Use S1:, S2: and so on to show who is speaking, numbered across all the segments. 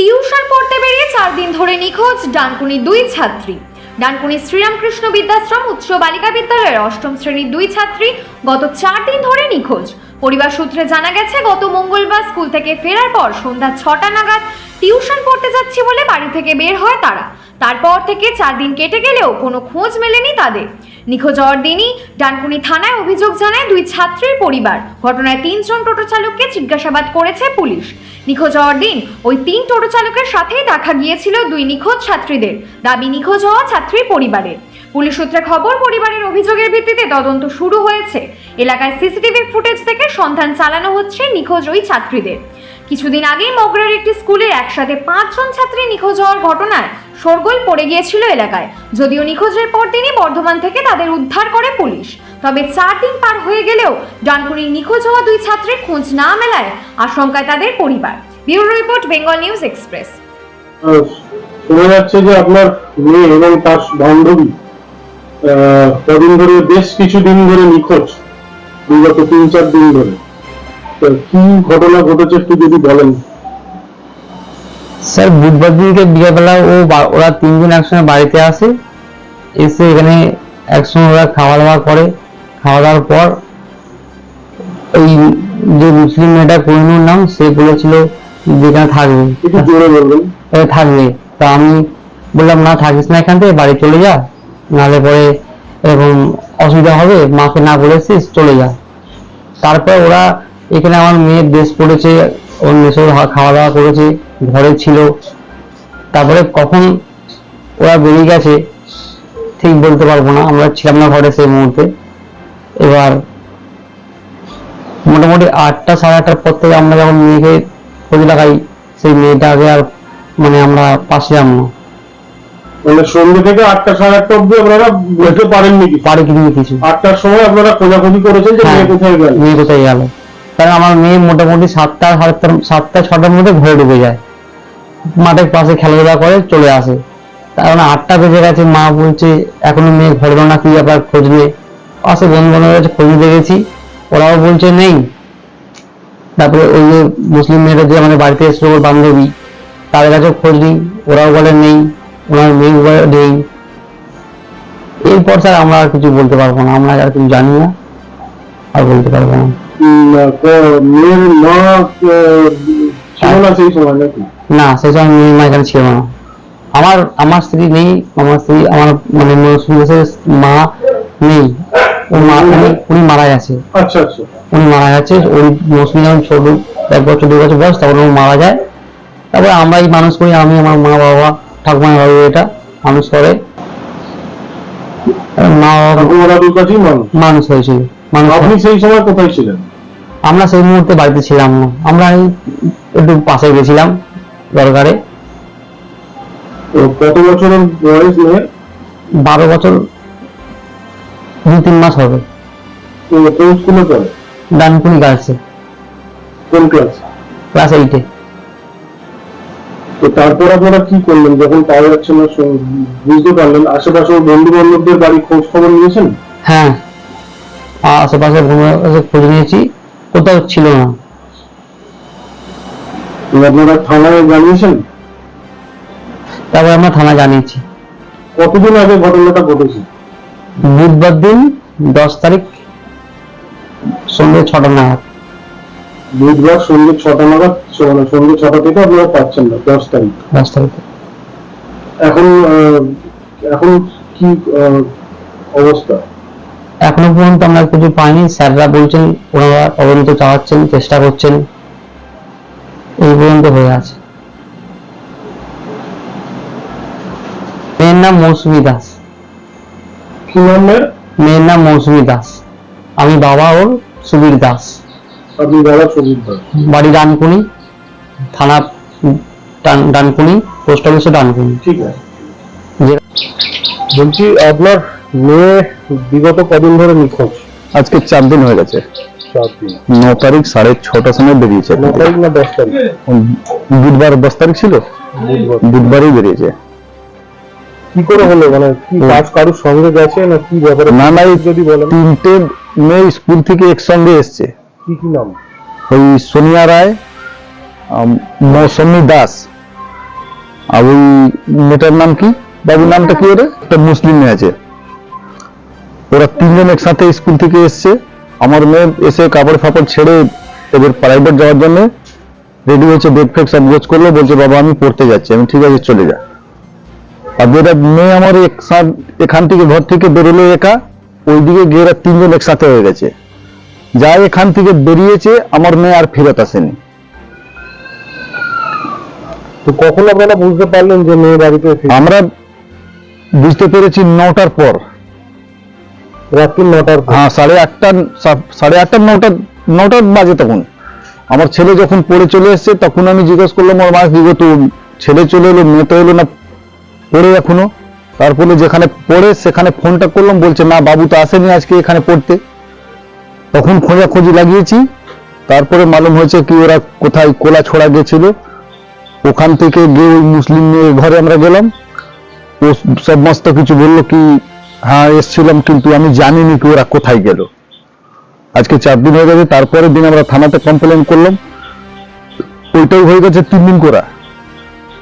S1: Tuition পড়তে বেরিয়ে চার দিন ধরে নিখোঁজ ডানকুনি দুই ছাত্রী। ডানকুনি শ্রীরামকৃষ্ণ বিদ্যাশ্রম উচ্চ বালিকা বিদ্যালয়ের অষ্টম শ্রেণির দুই ছাত্রী গত চার দিন ধরে নিখোঁজ। পরিবার সূত্রে জানা গেছে, গত মঙ্গলবার স্কুল থেকে ফেরার পর সন্ধ্যা ছটা নাগাদ টিউশন পড়তে যাচ্ছি বলে বাড়ি থেকে বের হয় তারা। তারপর থেকে চার দিন কেটে গেলেও কোনো খোঁজ মেলেনি তাদের। নিখোঁজ হওয়ার দিনই ডানকুনি থানায় অভিযোগ জানায় দুই ছাত্রীর পরিবার। ঘটনায় তিনজন টোটো চালককে জিজ্ঞাসাবাদ করেছে পুলিশ। নিখোঁজ হওয়ার দিন ওই তিন টোটো চালকের সাথেই দেখা গিয়েছিল দুই নিখোঁজ ছাত্রীদের। দাবি নিখোঁজ হওয়া ছাত্রীর পরিবারের। পুলিশ সূত্রে খবর, পরিবারের অভিযোগের ভিত্তিতে তদন্ত শুরু হয়েছে। এলাকায় সিসিটিভি ফুটেজ থেকে সন্ধান চালানো হচ্ছে নিখোঁজ ওই ছাত্রীদের। কিছুদিন আগেই মগরার একটি স্কুলের একসাথে পাঁচজন ছাত্রী নিখোঁজ হওয়ার ঘটনায় শোরগোল পড়ে গিয়েছিল এলাকায়। যদিও নিখোঁজের পর পরদিনই বর্ধমান থেকে তাদের উদ্ধার করে পুলিশ। তবে চার দিন পার হয়ে গেলেও ডানকুনির নিখোঁজ হওয়া দুই ছাত্রের খোঁজ না মেলায় আশঙ্কায় তাদের পরিবার। Bureau report, Bengal news express.
S2: শোনা যাচ্ছে যে আপনার মেয়ে এবং তার বান্ধবী কদিন ধরে বেশ ধরে নিখোঁজ, বিগত তিন চার দিন ধরে। কি ঘটনা ঘটেছে একটু যদি বলেন।
S3: স্যার বুধবার দিনকে বিকেলবেলা ও ওরা তিনজন একসঙ্গে বাড়িতে আসে। এসে এখানে একসঙ্গে ওরা খাওয়া দাওয়া করে। খাওয়া দাওয়ার পর ওই যে মুসলিম মেয়েটা কোহিনুর নাম সে বলেছিল যেখানে থাকবে। থাকবে। তা আমি বললাম না থাকিস না এখান থেকে বাড়ি চলে যা। নাহলে পরে এরকম অসুবিধা হবে মাকে না বলেছিস চলে যা। তারপর ওরা এখানে আমার মেয়ের ড্রেস পড়েছে মেসোর হা- খাওয়া দাওয়া করেছে ঘরে ছিল। তারপরে কখন ওরা বেরিয়ে গেছে ঠিক বলতে পারব না আমরা ছিলাম না ঘরে সেই মুহূর্তে। এবার মোটামুটি আটটা সাড়ে আটটার পর থেকে আমরা যখন মেয়েকে খোঁজ লাগাই সেই মেয়েটাকে আর মানে আমরা পাশে যাম না।
S2: মানে সন্ধ্যে থেকে আটটা সাড়ে আটটা অব্দি আপনারা বলতে পারেননি
S3: পারে কিন্তু কিছু।
S2: আটটার সময় আপনারা খোঁজাখুঁজি করেছেন যে
S3: হ্যাঁ,
S2: মেয়ে কোথায় গেল?
S3: মেয়ে কোথায় গেল? কারণ আমার মেয়ে মোটামুটি সাতটা সাতটা সাতটা, ছটার মধ্যে ঘরে ঢুকে যায়। মাঠের পাশে খেলাধুলা করে চলে আসে। কারণ আটটা বেজে গেছে, মা বলছে, এখনও মেয়ে ঘরে না কি ব্যাপার খোঁজ নিয়ে পাশে বন্ধু বান্ধবের কাছে খোঁজ নিতে গেছি ওরাও বলছে, নেই। তারপরে ওই যে মুসলিম মেয়েরা যে আমাদের বাড়িতে এসেছিল, ওর বান্ধবী, তাদের কাছেও খোঁজ নিই। ওরাও বলে, নেই। ওনার মেয়ে নেই। এরপর স্যার আমরা আর কিছু বলতে পারব না। আমরা আর কিছু জানি না, আর বলতে পারব না।
S2: মেয়ের মা ছিল না সেই সময় নাকি
S3: না সেই সময় মেয়ে মা এখানে ছিল না। আমার আমার স্ত্রী নেই আমার স্ত্রী আমার মানে মৌসুমী দাসের মা নেই। মা উনি- উনি মারা গেছে।
S2: আচ্ছা আচ্ছা।
S3: উনি মারা গেছে ওই মৌসুমী যখন ছোট এক বছর দু বছর বয়স তখন ও মারা যায়। তারপরে আমরাই মানুষ করি আমি আমার মা বাবা ঠাকুমা বাবু এটা মানুষ করে। মা বাবা
S2: মানুষ?
S3: মানুষ হয়েছিল। মানুষ
S2: আপনি সেই সময় কোথায় ছিলেন?
S3: আমরা সেই মুহূর্তে বাড়িতে ছিলাম। না আমরা একটু পাশে গেছিলাম দরকারে
S2: কত বছরের বয়স মেয়ের
S3: বারো বছর দু তিন মাস হবে।
S2: তো কোন স্কুলে পড়ে?
S3: ডানকুনি গার্লসে
S2: কোন ক্লাস
S3: ক্লাস এইটে
S2: তো তারপর আপনারা কি করলেন? যখন পাওয়া যাচ্ছে না বুঝতে পারলেন। আশেপাশে বন্ধু বান্ধবদের বাড়ি খোঁজ খবর নিয়েছেন?
S3: হ্যাঁ। আশেপাশে খোঁজ নিয়েছি। কোথাও ছিল না।
S2: আপনারা থানায় জানিয়েছেন?
S3: তারপরে আমরা থানা জানিয়েছি।
S2: কতদিন আগে ঘটনাটা ঘটেছে?
S3: বুধবার দিন দশ তারিখ সন্ধ্যে ছটা নাগাদ।
S2: বুধবার সন্ধ্যে ছটা নাগাদ সন্ধ্যে ছটা থেকে আপনারা পাচ্ছেন না দশ তারিখ।
S3: দশ তারিখে।
S2: এখন এখন কি অবস্থা?
S3: এখনও পর্যন্ত আমরা কিছু পাইনি। স্যাররা বলছেন ওনারা তদন্ত চালাচ্ছেন চেষ্টা করছেন। এই পর্যন্ত হয়ে আছে। মেয়ের নাম মৌসুমী দাস।
S2: কি নামের
S3: মেয়ের? নাম মৌসুমী দাস। আমি বাবা ওর সুবীর দাস।
S2: আপনি বলা সবুজ দাস।
S3: বাড়ি ডানকুনি থানা ডান- ডানকুনি পোস্ট অফিসে ডানকুনি।
S2: ঠিক আছে। বলছি আপনার মেয়ে বিগত কদিন ধরে নিখোঁজ।
S4: আজকে চার দিন হয়ে গেছে। ন তারিখ সাড়ে ছটার সময় বেরিয়েছে।
S2: ন তারিখ না দশ তারিখ?
S4: বুধবার দশ তারিখ ছিল? বুধবারই বেরিয়েছে।
S2: কি করে হলো? মানে কি কাজ কারোর সঙ্গে গেছে না কি ব্যাপারে?
S4: না না
S2: যদি বলেন।
S4: তিনটে মেয়ে স্কুল থেকে একসঙ্গে এসছে।
S2: কি কি নাম?
S4: ওই সোনিয়া রায় মৌসুমী দাস। আর ওই মেয়েটার নাম কি? বাবুর নামটা কি ওরে একটা মুসলিম মেয়ে আছে। ওরা তিনজন একসাথে স্কুল থেকে এসছে। আমার মেয়ে এসে কাপড় ফাপড় ছেড়ে এদের প্রাইভেট যাওয়ার জন্য রেডি হয়েছে বেড ফেক সব গোছ করল বলছে বাবা আমি পড়তে যাচ্ছি। আমি ঠিক আছে চলে যা। আর যেটা মেয়ে আমার একসাথ- এখান থেকে ঘর থেকে বেরোলো একা ওইদিকে গিয়ে ওরা তিনজন একসাথে হয়ে গেছে। যা এখান থেকে বেরিয়েছে আমার মেয়ে আর ফেরত আসেনি।
S2: তো কখন আপনারা বুঝতে পারলেন যে মেয়ে বাড়িতে
S4: আমরা বুঝতে পেরেছি নটার পর।
S2: রাত্রি নটার
S4: হ্যাঁ সাড়ে আটটা সাড়ে আটটা, নটা নটা বাজে তখন। আমার ছেলে যখন পড়ে চলে এসছে, তখন আমি জিজ্ঞেস করলাম, ওর মা কি তো ছেলে চলে এলো মেয়ে তো এলো না, পড়ে এখনও? তারপরে যেখানে পড়ে, সেখানে ফোনটা করলাম, বলছে না বাবু তো আসেনি আজকে এখানে পড়তে। তখন খোঁজাখুঁজি লাগিয়েছি। তারপরে মালুম হয়েছে কি, ওরা কোথায় কোলা ছোড়া গেছিল। ওখান থেকে গিয়ে মুসলিম ঘরে আমরা গেলাম। ও, সমস্ত কিছু বলল কি হ্যাঁ এসছিলাম কিন্তু আমি জানিনি কি ওরা কোথায় গেল। আজকে চার দিন হয়ে গেছে তারপরের দিন আমরা থানাতে কমপ্লেন করলাম। ওইটাই হয়ে গেছে তিন দিন করা।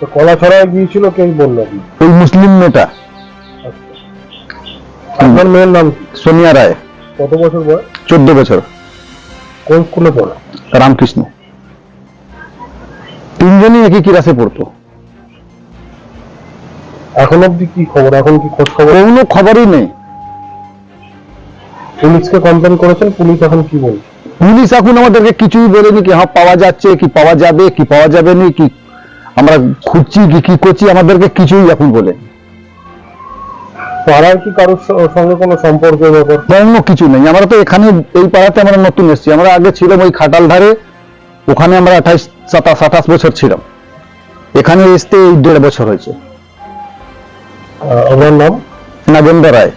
S2: তো কলা ছড়ায় গিয়েছিল কে বলল
S4: ওই মুসলিম মেয়েটা।
S2: আপনার মেয়ের নাম?
S4: সোনিয়া রায়।
S2: কত বছর বয়স?
S4: চোদ্দ বছর।
S2: কোন স্কুলে পড়ে?
S4: রামকৃষ্ণ। তিনজনই একই ক্লাসে পড়তো।
S2: এখন অব্দি কি খবর? এখন কি খোঁজ খবর?
S4: কোনো খবরই নেই।
S2: পুলিশকে কমপ্লেন করেছেন? পুলিশ এখন কি বলছে?
S4: পুলিশ এখন আমাদেরকে কিছুই বলেনি কি হ্যাঁ পাওয়া যাচ্ছে কি পাওয়া যাবে কি পাওয়া যাবে না কি আমরা খুঁজছি কি কি করছি আমাদেরকে কিছুই এখন বলে
S2: পাড়ার কি কারোর সঙ্গে কোনো সম্পর্কের ব্যাপার?
S4: অন্য কিছু নেই। আমরা তো এখানে এই পাড়াতে আমরা নতুন এসেছি। আমরা আগে ছিলাম ওই খাটাল ধারে ওখানে আমরা আঠাইশ সাতাশ আঠাশ বছর ছিলাম। এখানে আসতে এই দেড় বছর হয়েছে।
S2: আপনার নাম
S4: নাগেন্দ্র রায়।